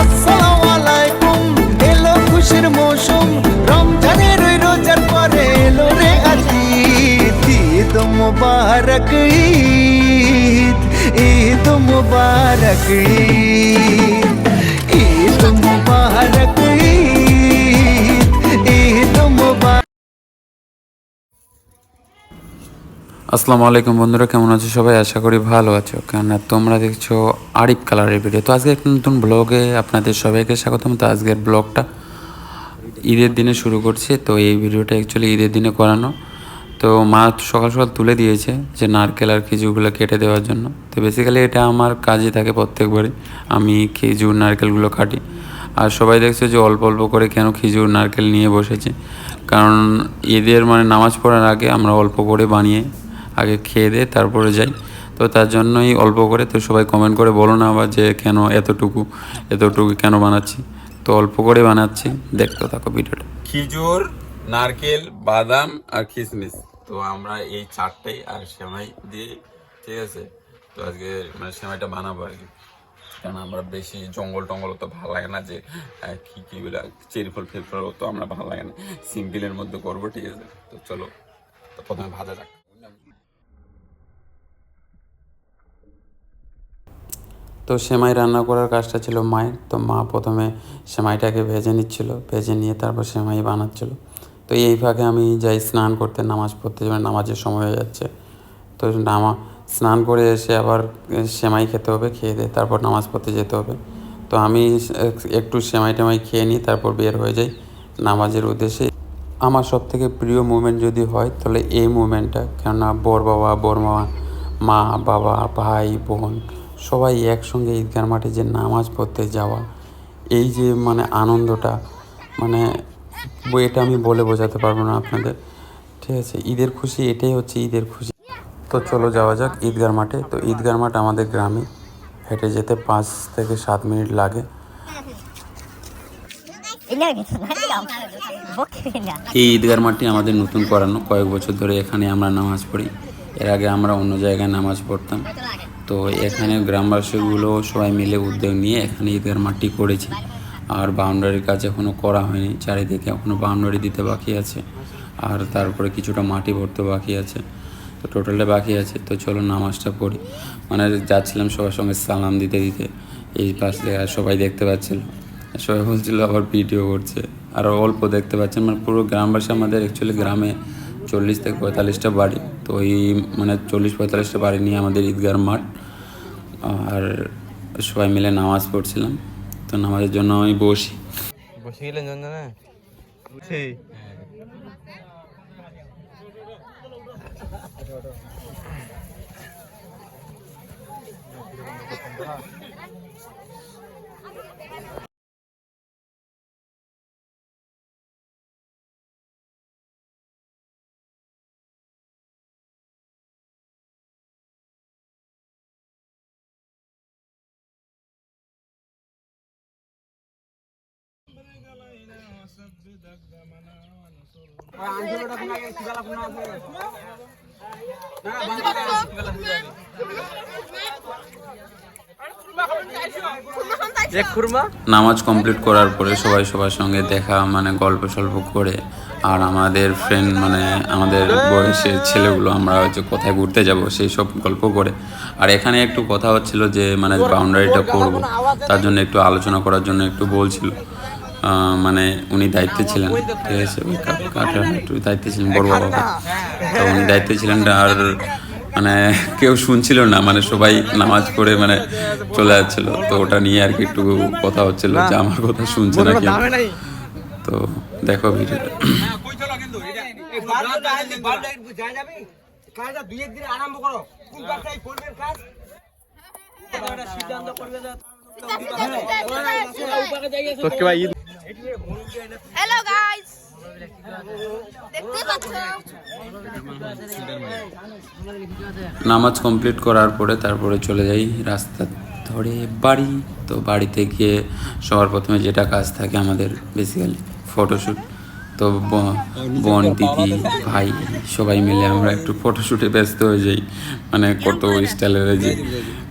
আসসালামু আলাইকুম এলো খুশির মৌসুম। রমজানের রোজার পরে এলো রে আজি ঈদ মুবারক, ঈদ। ঈদ মুবারক, ঈদ। আসসালামু আলাইকুম বন্ধুরা, কেমন আছো সবাই? আশা করি ভালো আছো। কেননা তোমরা দেখছ আরিফ কালারের ভিডিও। তো আজকে একটা নতুন ব্লগে আপনাদের সবাইকে স্বাগতম। তো আজকের ব্লগটা ঈদের দিনে শুরু করছি। তো এই ভিডিওটা অ্যাকচুয়ালি ঈদের দিনে করানো। তো মা সকাল সকাল তুলে দিয়েছে যে নারকেল আর খেজুরগুলো কেটে দেওয়ার জন্য। তো বেসিক্যালি এটা আমার কাজে থাকে প্রত্যেকবারই। আমি খেজুর নারকেলগুলো কাটি। আর সবাই দেখছে যে অল্প অল্প করে কেন খেজুর নারকেল নিয়ে বসেছে। কারণ ঈদের মানে নামাজ পড়ার আগে আমরা অল্প করে বানিয়ে আগে খেয়ে দিয়ে তারপরে যাই। তো তার জন্যই অল্প করে, তো সবাই কমেন্ট করে, বলো না আবার যে কেন এতটুকু এতটুকু কেন বানাচ্ছি? তো অল্প করে বানাচ্ছি। দেখতে থাকো ভিডিওটা। খেজুর, নারকেল, বাদাম আর কিশমিশ তো আমরা এই চারটাই আর সেমাই দিয়ে, ঠিক আছে? তো আজকে মানে সেমাইটা বানাবো আর কি। কারণ আমরা বেশি জঙ্গল টঙ্গল তো ভালো লাগে না যে কি কি বলে চেরি ফল, ফেল ফল তো আমরা ভালো লাগে না। সিম্পলের মধ্যে করব, ঠিক আছে? তো চলো প্রথমে ভাজা যাক। তো সেমাই রান্না করার কাজটা ছিল মায়ের। তো মা প্রথমে সেমাইটাকে ভেজে নিচ্ছিল, ভেজে নিয়ে তারপর সেমাই বানাচ্ছিল। তো এই ফাঁকে আমি যাই স্নান করতে, নামাজ পড়তে যাবে নামাজের সময় হয়ে যাচ্ছে। তো নামা, স্নান করে এসে আবার সেমাই খেতে হবে, খেয়ে দিয়ে তারপর নামাজ পড়তে যেতে হবে। তো আমি একটু সেমাই টেমাই খেয়ে নিই তারপর বের হয়ে যাই নামাজের উদ্দেশ্যে। আমার সব থেকে প্রিয় মুভমেন্ট যদি হয়, তাহলে এই মুভমেন্টটা কেননা বর বাবা, বর মা মা, বাবা, ভাই, বোন সবাই একসঙ্গে ঈদগার মাঠে যে নামাজ পড়তে যাওয়া, এই যে মানে আনন্দটা মানে এটা আমি বলে বোঝাতে পারব না আপনাদের। ঠিক আছে, ঈদের খুশি, এটাই হচ্ছে ঈদের খুশি। তো চলো যাওয়া যাক ঈদগার মাঠে। তো ঈদগার মাঠ আমাদের গ্রামে হেঁটে যেতে পাঁচ থেকে সাত মিনিট লাগে। এই ঈদগার মাঠটি আমাদের নতুন করানো। কয়েক বছর ধরে এখানে আমরা নামাজ পড়ি। এর আগে আমরা অন্য জায়গায় নামাজ পড়তাম। তো এখানে গ্রামবাসীগুলো সবাই মিলে উদ্যোগ নিয়ে এখানে ঈদগার মাঠটি করেছি। আর বাউন্ডারির কাজ এখনও করা হয়নি, চারিদিকে এখনও বাউন্ডারি দিতে বাকি আছে। আর তারপরে কিছুটা মাটি ভরতে বাকি আছে, তো টোটালে বাকি আছে। তো চলো নামাজটা পড়ি। মানে যাচ্ছিলাম সবার সঙ্গে সালাম দিতে দিতে। এই পাশ থেকে সবাই দেখতে পাচ্ছিল। সবাই বলছিল আবার ভিডিও করছে। আর অল্প দেখতে পাচ্ছেন। মানে পুরো গ্রামবাসী আমাদের অ্যাকচুয়ালি গ্রামে চল্লিশ থেকে পঁয়তাল্লিশটা বাড়ি। তো এই মানে চল্লিশ পঁয়তাল্লিশটা বাড়ি নিয়ে আমাদের ঈদগার মাঠ। আর সবাই মিলে নামাজ পড়ছিলাম। তো নামাজের জন্য আমি বসি। বসে গেলেন জানা নামাজ কমপ্লিট করার পরে সবাই সবার সঙ্গে দেখা মানে গল্প সল্প করে। আর আমাদের ফ্রেন্ড মানে আমাদের বয়সের ছেলেগুলো, আমরা হচ্ছে কোথায় ঘুরতে যাব সেই সব গল্প করে। আর এখানে একটু কথা হচ্ছিল যে মানে বাউন্ডারিটা করব। তার জন্য একটু আলোচনা করার জন্য একটু বলছিল। মানে উনি দায়িত্বে ছিলেন। ঠিক আছে ওই একটু দায়িত্বে ছিলেন বড় বাবা। তো উনি দায়িত্বে ছিলেন আর মানে কেউ শুনছিল না মানে সবাই নামাজ পড়ে মানে চলে যাচ্ছিল। তো ওটা নিয়ে আর কি একটু কথা হচ্ছিল যে আমার কথা শুনছে না কেউ তো দেখো ভিডিওটা কাজটা দুই একদিন আরম্ভ করো কোন কাজ সিদ্ধান্ত করবে তোকে ভাই ঈদ হ্যালো গাইস নামাজ কমপ্লিট করার পরে তারপরে চলে যাই রাস্তা ধরে বাড়ি। তো বাড়িতে গিয়ে সবার প্রথমে যেটা কাজ থাকে আমাদের বেসিক্যালি ফটোশ্যুট তো বোন, দিদি, ভাই সবাই মিলে আমরা একটু ফটোশ্যুটে ব্যস্ত হয়ে যাই। মানে কত স্টাইলের যে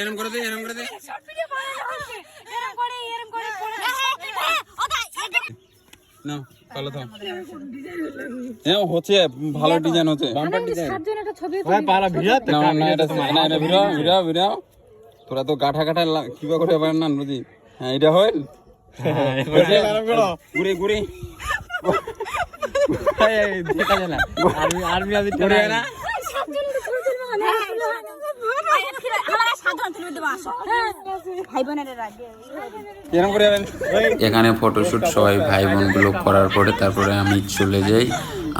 এরম করে দে এরম করে দে। না। ভালো হ্যাঁ হচ্ছে ভালো ডিজাইন হচ্ছে। বাম্পার ডিজাইন পালা ভিড়াতে না না এটা না এটা ভিড়াও ভিড়াও ভিড়াও। তোরা তো গাঠা গাঠা কিবা করে পারেন না নদী? হ্যাঁ এটা হয় ঘুরে ঘুরে। দেখা যায় না। আর্মি আর্মি আমি ঘুরে না ভাই বোনের আগে এরকম করে যাবেন এখানে ফটোশ্যুট সবাই ভাই বোনগুলো করার পরে তারপরে আমি চলে যাই।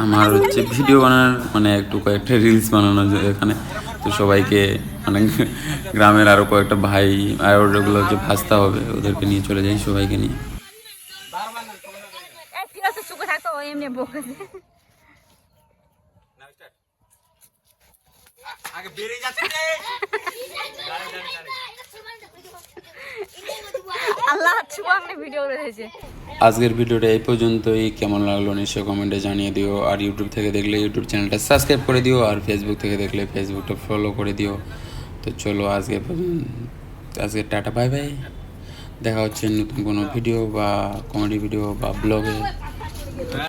আমার হচ্ছে ভিডিও বানানোর মানে একটু কয়েকটা রিলস বানানো এখানে। তো সবাইকে মানে গ্রামের আরও কয়েকটা ভাই, আর ওগুলো হচ্ছে ভাজতে হবে, ওদেরকে নিয়ে চলে যাই সবাইকে নিয়ে। আল্লাহ ছুয়াংনে ভিডিও রয়েছে আজকের ভিডিওটা এই পর্যন্তই। কেমন লাগল নিশ্চয় কমেন্টে জানিয়ে দিও। আর ইউটিউব থেকে দেখলে ইউটিউব চ্যানেলটা সাবস্ক্রাইব করে দিও। আর ফেসবুক থেকে দেখলে ফেসবুকটা ফলো করে দিও। তো চলো আজকে পর্যন্ত আজকে টাটা বাই বাই দেখা হচ্ছে নতুন কোনো ভিডিও বা কমেডি ভিডিও বা ব্লগে